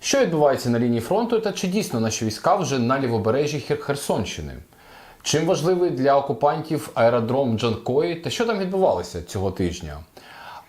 Що відбувається на лінії фронту та чи дійсно наші війська вже на лівобережжі Хер- Херсонщини? Чим важливий для окупантів аеродром Джанкої та що там відбувалося цього тижня?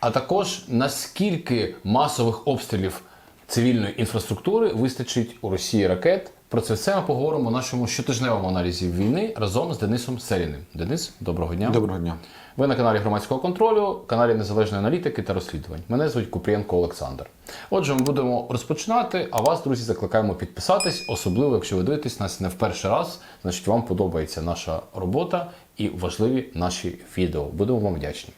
А також наскільки масових обстрілів цивільної інфраструктури вистачить у Росії ракет? Про це все ми поговоримо у нашому щотижневому аналізі війни разом з Денисом Селіним. Денис, доброго дня. Доброго дня. Ви на каналі громадського контролю, каналі незалежної аналітики та розслідувань. Мене звуть Купрієнко Олександр. Отже, ми будемо розпочинати. А вас, друзі, закликаємо підписатись, особливо якщо ви дивитесь нас не в перший раз, значить вам подобається наша робота і важливі наші відео. Будемо вам вдячні.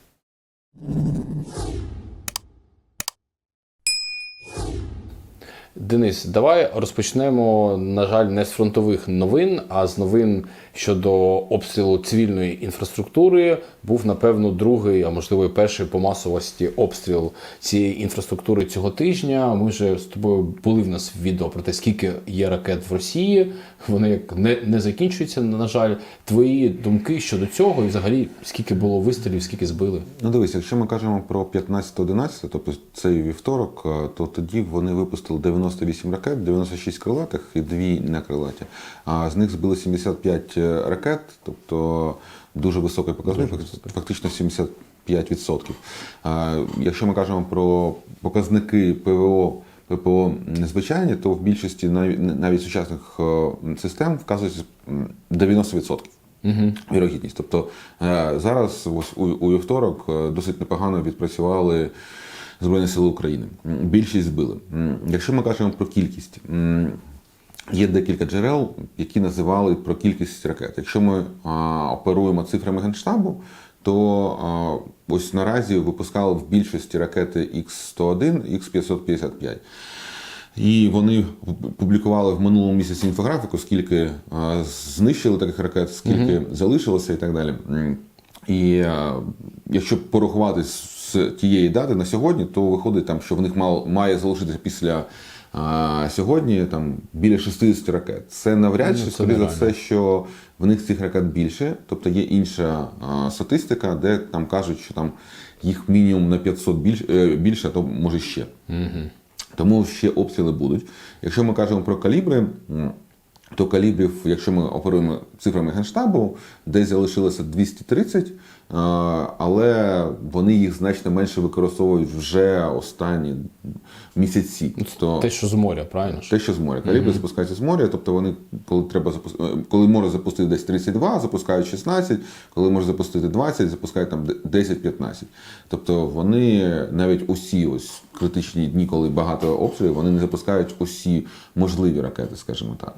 Денис, давай розпочнемо, на жаль, не з фронтових новин, а з новин щодо обстрілу цивільної інфраструктури. Був, напевно, другий, а можливо, і перший по масовості обстріл цієї інфраструктури цього тижня. Ми вже з тобою були в нас відео про те, скільки є ракет в Росії. Вони як не, не закінчуються, на жаль. Твої думки щодо цього, і взагалі скільки було вистрілів, скільки збили. Ну дивись, якщо ми кажемо про 15-11, тобто цей вівторок, е, то тоді вони випустили 98 ракет, 96 крилатих і 2 некрилаті. А з них збили 75 ракет, тобто дуже високий показник, фактично 75%. А якщо ми кажемо про показники ПВО. ППО звичайні, то в більшості навіть сучасних е, систем вказується 90%. Угу. Вірогідність. Тобто е, зараз ось у, у вівторок е, досить непогано відпрацювали Збройні Сили України. Більшість збили. Якщо ми кажемо про кількість, є декілька джерел, які називали про кількість ракет. Якщо ми оперуємо цифрами Генштабу, то ось наразі випускали в більшості ракети Х-101, Х-555. І вони публікували в минулому місяці інфографіку, скільки знищили таких ракет, скільки залишилося і так далі. І якщо порахувати з тієї дати на сьогодні, то виходить там, що в них мало, має залишитися після е, сьогодні там біля 60 ракет. Це навряд чи, Ну, скоріше за все, що в них цих ракет більше, тобто є інша е, статистика, де там кажуть, що там їх мінімум на 500 більше, е, більше то може ще. Тому ще обстріли будуть. Якщо ми кажемо про калібри, то калібрів, якщо ми оперуємо цифрами Генштабу, десь залишилося 230, е, але вони їх значно менше використовують вже останні місяці. То Те, що з моря, правильно? те, що з моря. Калібри запускаються з моря, тобто вони, коли треба е, коли може запустити десь 32, запускають 16, коли може запустити 20, запускають там 10-15. Тобто вони навіть усі ось критичні дні, коли багато обстрілів, вони не запускають усі можливі ракети, скажімо так.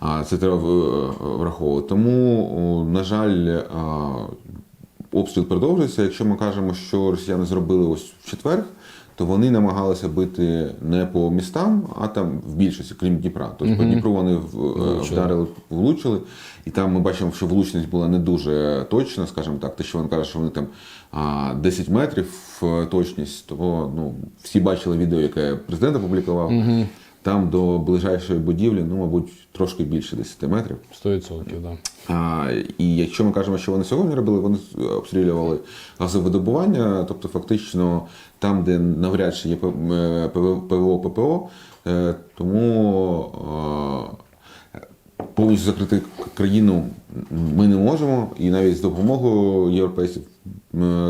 А це треба е, враховувати. Тому, на жаль, обстріл продовжується. Якщо ми кажемо, що росіяни зробили ось в четвер, то вони намагалися бити не по містам, а там в більшості, крім Дніпра. Тобто по Дніпру вони е, вдарили, влучили, і там ми бачимо, що влучність була не дуже точна, скажімо так. Те, що він каже, що вони там а, 10 метрів е, точність, то ну, всі бачили відео, яке президент опублікував. Там до ближайшої будівлі, ну, мабуть, трошки більше 10 метрів. 100%, да. А, і якщо ми кажемо, що вони сьогодні робили, вони обстрілювали газовидобування, тобто фактично там, де навряд чи є П- е, ПВО, ППО, е, тому е, повністю закрити країну ми не можемо, і навіть з допомогою європейців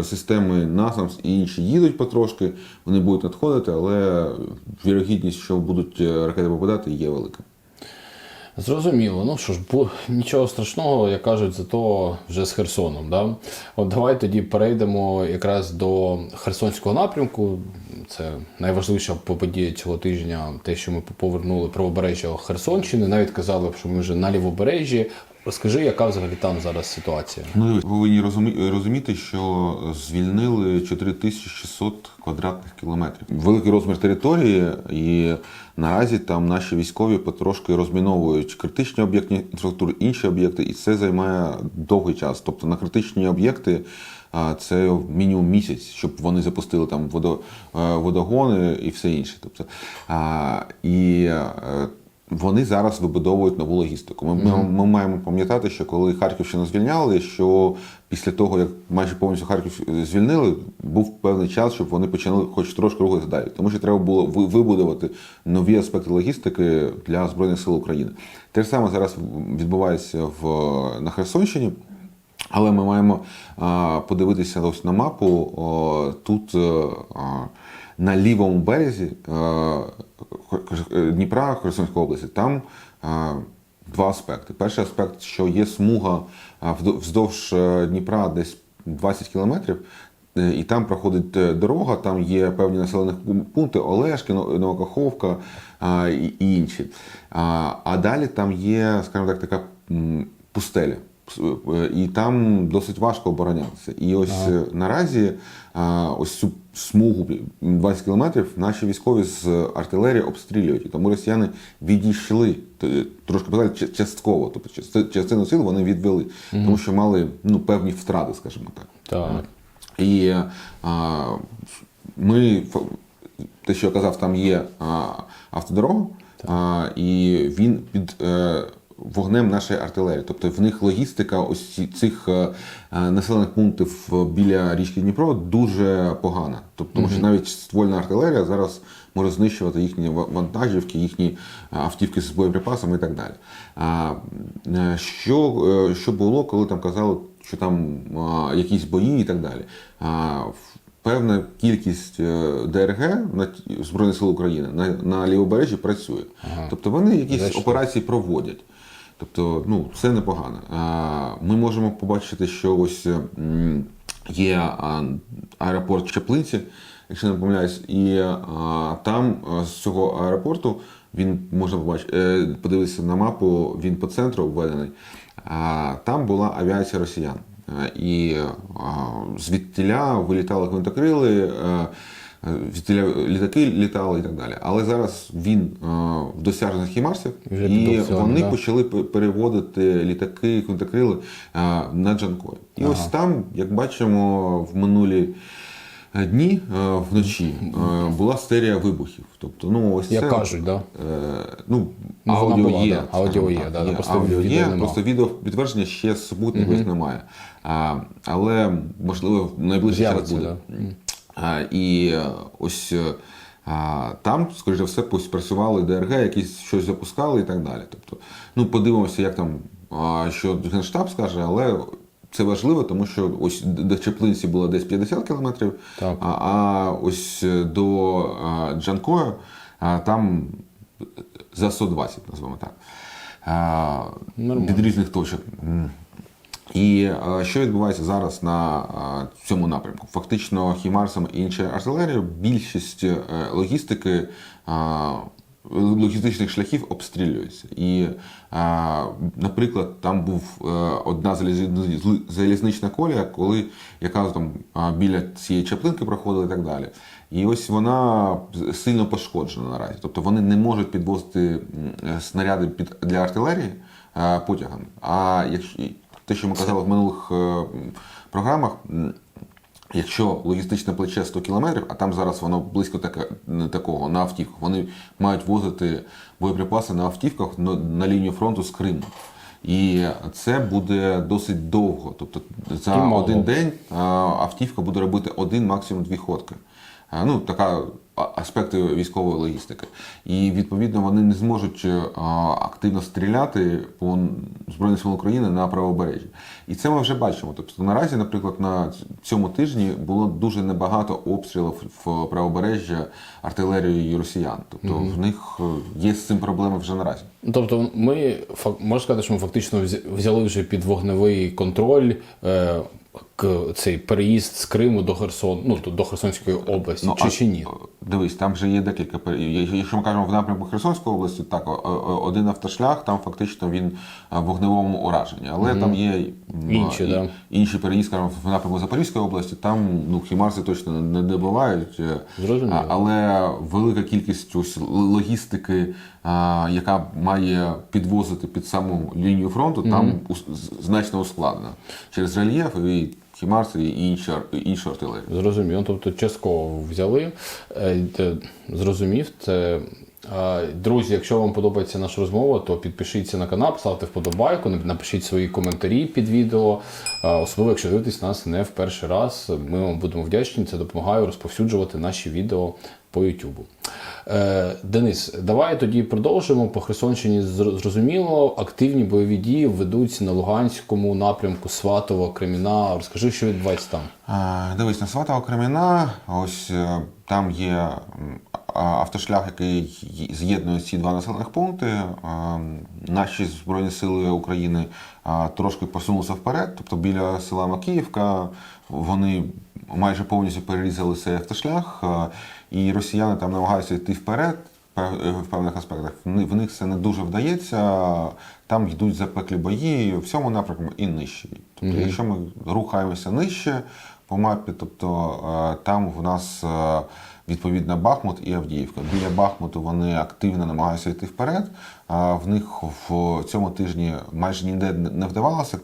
системи НАСАМС і інші їдуть потрошки, вони будуть надходити, але вірогідність, що будуть е, ракети попадати, є велика. Зрозуміло. Ну що ж, нічого страшного, як кажуть, зато вже з Херсоном. Да? От давай тоді перейдемо якраз до Херсонського напрямку. Це найважливіша подія цього тижня, те, що ми повернули правобережжя Херсонщини. Навіть казали, що ми вже на лівобережжі. Розкажи, яка взагалі там зараз ситуація? Ну, ви повинні розумі- розуміти, що звільнили 4600 квадратних кілометрів. Великий розмір території, і наразі там наші військові потрошки розміновують критичні об'єкти інфраструктури, інші об'єкти, і це займає довгий час. Тобто на критичні об'єкти це мінімум місяць, щоб вони запустили там е, водогони і все інше. Тобто, і е, вони зараз вибудовують нову логістику. Ми, ми, ми маємо пам'ятати, що коли Харківщину звільняли, що після того, як майже повністю Харків звільнили, був певний час, щоб вони почали хоч трошки рухати далі. Тому що треба було вибудувати нові аспекти логістики для Збройних сил України. Те ж саме зараз відбувається в, на Херсонщині. Але ми маємо а, подивитися ось на мапу. О, тут е, а, на лівому березі е, Дніпра Херсонської області, там два аспекти. Перший аспект, що є смуга вздовж е, Дніпра десь 20 кілометрів. е, І там проходить е, дорога, там є певні населені пункти Олешки, Новокаховка і, інші. А, далі там є, скажімо так, така пустеля. Е, І там досить важко оборонятися. І ось е, наразі ось цю смугу 20 кілометрів наші військові з артилерії обстрілюють. І тому росіяни відійшли трошки казали, частково. Тобто частину сил вони відвели, тому що мали ну, певні втрати, скажімо так. Так. І а, ми, те, що я казав, там є а, автодорога, а, і він під е, вогнем нашої артилерії. Тобто в них логістика ось цих е, е, населених пунктів біля річки Дніпро дуже погана. Тобто, тому що навіть ствольна артилерія зараз може знищувати їхні ва- вантажівки, їхні автівки з боєприпасами і так далі. Е, що, е, що було, коли там казали, що там якісь бої і так далі. Певна кількість е, ДРГ на Збройних сил України на, на лівобережжі працює. Тобто вони якісь Зайшло. операції проводять. Тобто, ну, це непогано. Ми можемо побачити, що ось є аеропорт Чаплинці, якщо не помиляюсь, і там з цього аеропорту він можна побачити, е, подивитися на мапу, він по центру введений. Там була авіація росіян. Е, І звідтіля вилітали гвинтокрили. Е, літаки літали і так далі. Але зараз він е, в досяжних хімарсів, і вони да. почали переводити літаки, гвинтокрили е, на Джанкой. І ось там, як бачимо, в минулі дні вночі була серія вибухів. Тобто, ну ось Як це, кажуть, да? Ну, Ну, аудіо була, є. да. Аудіо є, да, просто аудіо відео є, нема. просто відео підтвердження ще супутнику ось немає. А, але можливо в найближчий час буде. да. І е, ось е, там, скоріш за все, працювали ДРГ, якісь щось запускали і так далі. Тобто, ну подивимося, як там що Генштаб скаже, але. Це важливо, тому що ось до Чеплинці було десь 50 кілометрів, Так. а, а ось до а, Джанкою а, там за 120, назвемо так. Нормально. від різних точок. І е, що відбувається зараз на е, цьому напрямку? Фактично, хімарсом і іншою артилерією більшість е, логістики. Логістичних шляхів обстрілюється. І, наприклад, там був одна залізни- залізнична колія, коли яка там біля цієї чаплинки проходила і так далі. І ось вона сильно пошкоджена наразі. Тобто вони не можуть підвозити снаряди під, для артилерії потягами. А якщо те, що ми казали в минулих е, програмах, якщо логістичне плече 100 кілометрів, а там зараз воно близько таке, такого на автівках, вони мають возити боєприпаси на автівках на, на лінію фронту з Криму. І це буде досить довго. Тобто за один день автівка буде робити один, максимум дві ходки. А, Ну, така аспекти військової логістики. І відповідно вони не зможуть е, активно стріляти по Збройним силам України на правобережжі. І це ми вже бачимо. Тобто наразі, наприклад, на цьому тижні було дуже небагато обстрілів в правобережжя артилерією росіян. Тобто в них е, є з цим проблеми вже наразі. Тобто, ми можна сказати, що ми фактично взя- взяли вже під вогневий контроль е, цей переїзд з Криму до Херсон, ну до Херсонської області, чи, а, чи ні? Дивись, там вже є декілька. пер- Якщо ми кажемо в напрямку Херсонської області, так, один автошлях, там фактично він в вогневому ураженні. Але там є Інші, і- да. інші переїзд, скажімо, в напрямку Запорізької області, там ну, хімарси точно не, не бувають. е, Зрозуміло. Але велика кількість ось логістики, а, яка має підвозити під саму лінію фронту, там ус- з- значно ускладнена через рельєф і хімарси і інші, ар- іншу артилерію. Зрозумів. Ну, Тобто частково взяли, е, зрозумів, це Е, Друзі, якщо вам подобається наша розмова, то підпишіться на канал, поставте вподобайку, напишіть свої коментарі під відео. Е, Особливо, якщо дивитесь нас не в перший раз, ми вам будемо вдячні. Це допомагає розповсюджувати наші відео по Ютубу. Е, Денис, давай тоді продовжимо. По Херсонщині зрозуміло, активні бойові дії ведуться на Луганському напрямку Сватово, Креміна. Розкажи, що відбувається там. Дивись, на Сватова Креміна, ось е, там є автошлях, який з'єднує ці два населених пункти. Наші Збройні Сили України трошки посунулися вперед, тобто біля села Макіївка вони майже повністю перерізали цей автошлях, і росіяни там намагаються йти вперед. е, В певних аспектах в них це не дуже вдається. Там йдуть запеклі бої в цьому напрямку і нижче. Тобто, якщо ми рухаємося нижче по мапі, тобто е, там в нас е, відповідно Бахмут і Авдіївка. Біля Бахмуту вони активно намагаються йти вперед. В них в цьому тижні майже ніде не вдавалося,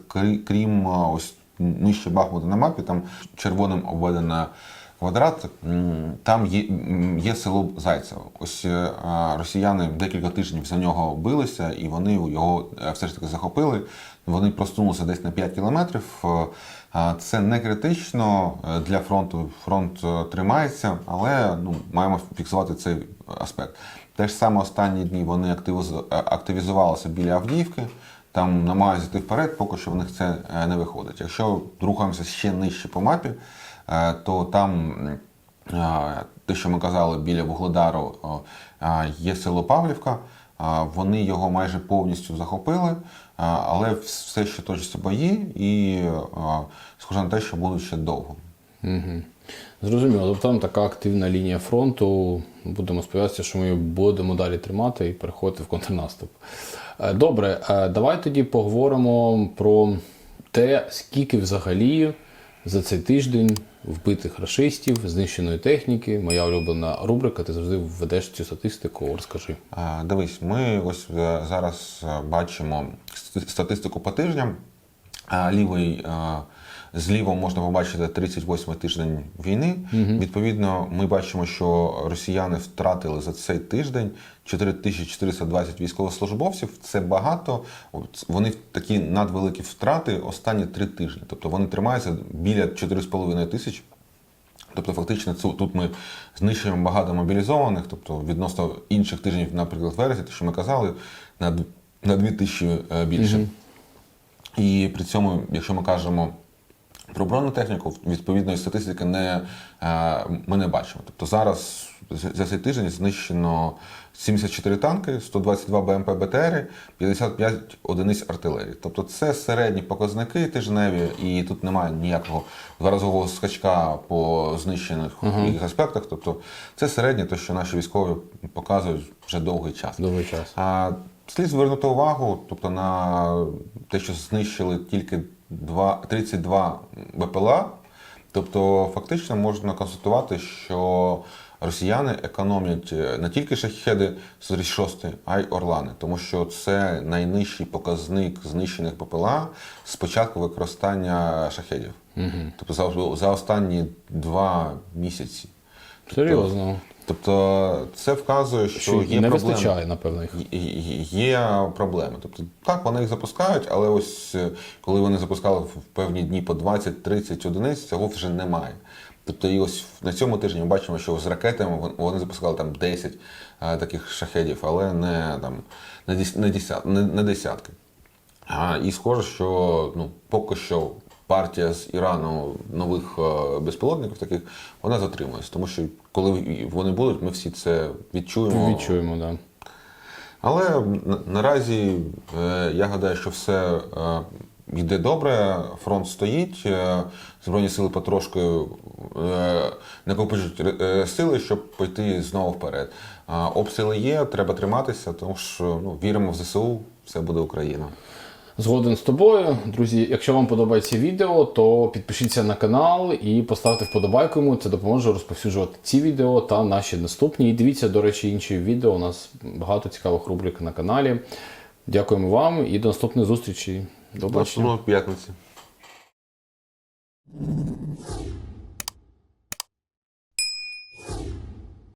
крім е, ось нижче Бахмута на мапі, там червоним обведена квадрат. Там є, є село Зайцево. Ось е, росіяни декілька тижнів за нього билися, і вони його е, все ж таки захопили. Вони просунулися десь на 5 кілометрів. Е, Це не критично для фронту. Фронт тримається, але ну, маємо фіксувати цей аспект. Те ж саме останні дні вони активіз- активізувалися біля Авдіївки. Там намагаються йти вперед, поки що в них це не виходить. Якщо рухаємося ще нижче по мапі, то там е, те, що ми казали, біля Вугледару е, є село Павлівка. Е, Вони його майже повністю захопили, е, але все ще точаться бої, і е, схоже на те, що будуть ще довго. Угу. Зрозуміло, тобто там така активна лінія фронту. Будемо сподіватися, що ми її будемо далі тримати і переходити в контрнаступ. Е, Добре, е, давай тоді поговоримо про те, скільки взагалі за цей тиждень вбитих расистів, знищеної техніки. Моя улюблена рубрика. Ти завжди введеш цю статистику. Розкажи. А, Дивись, ми ось е, зараз е, бачимо статистику по тижням. Лівий зліва можна побачити 38-й тиждень війни. Відповідно, ми бачимо, що росіяни втратили за цей тиждень 4420 військовослужбовців. Це багато. Вони такі надвеликі втрати останні три тижні. Тобто вони тримаються біля 4,5 тисяч. Тобто, фактично, тут ми знищуємо багато мобілізованих, тобто відносно інших тижнів, наприклад, вересня, те, що ми казали, на, на 2 тисячі е, більше. І при цьому, якщо ми кажемо про бронну техніку, відповідної статистики не, е, ми не бачимо. Тобто зараз за цей тиждень знищено 74 танки, 122 БМП БТРи, 55 одиниць артилерії. Тобто це середні показники тижневі, і тут немає ніякого дворазового скачка по знищених яких аспектах. Тобто це середнє, те, що наші військові показують вже довгий час. Довгий час. А, слід звернути увагу, тобто на те, що знищили тільки 32 БПЛА. Тобто, фактично можна констатувати, що росіяни економлять е, не тільки шахеди 136, а й Орлани, тому що це найнижчий показник знищених БПЛА з початку використання шахедів. Тобто за, за останні два місяці. Серйозно. Тобто це вказує, що, Що є не проблеми. вистачає, напевно, їх. Є- проблеми. Тобто, так, вони їх запускають, але ось е, коли вони запускали в певні дні по 20-30 одиниць, цього вже немає. Тобто, і ось на цьому тижні ми бачимо, що з ракетами вони запускали там 10 е, таких шахедів, але не там не десятки. А, і схоже, що ну, поки що партія з Ірану нових е, безпілотників таких вона затримується. Тому що коли вони будуть, ми всі це відчуємо. Відчуємо, так. Да. Але наразі е, я гадаю, що все е, йде добре, фронт стоїть, Збройні сили потрошки накопичують сили, щоб пойти знову вперед. Обстріли є, треба триматися, тому що ну, віримо в ЗСУ, все буде Україна. Згоден з тобою, друзі. Якщо вам подобається відео, то підпишіться на канал і поставте вподобайку йому. Це допоможе розповсюджувати ці відео та наші наступні. І дивіться, до речі, інші відео. У нас багато цікавих рубрик на каналі. Дякуємо вам і до наступних зустрічей. До бачення. До п'ятниці.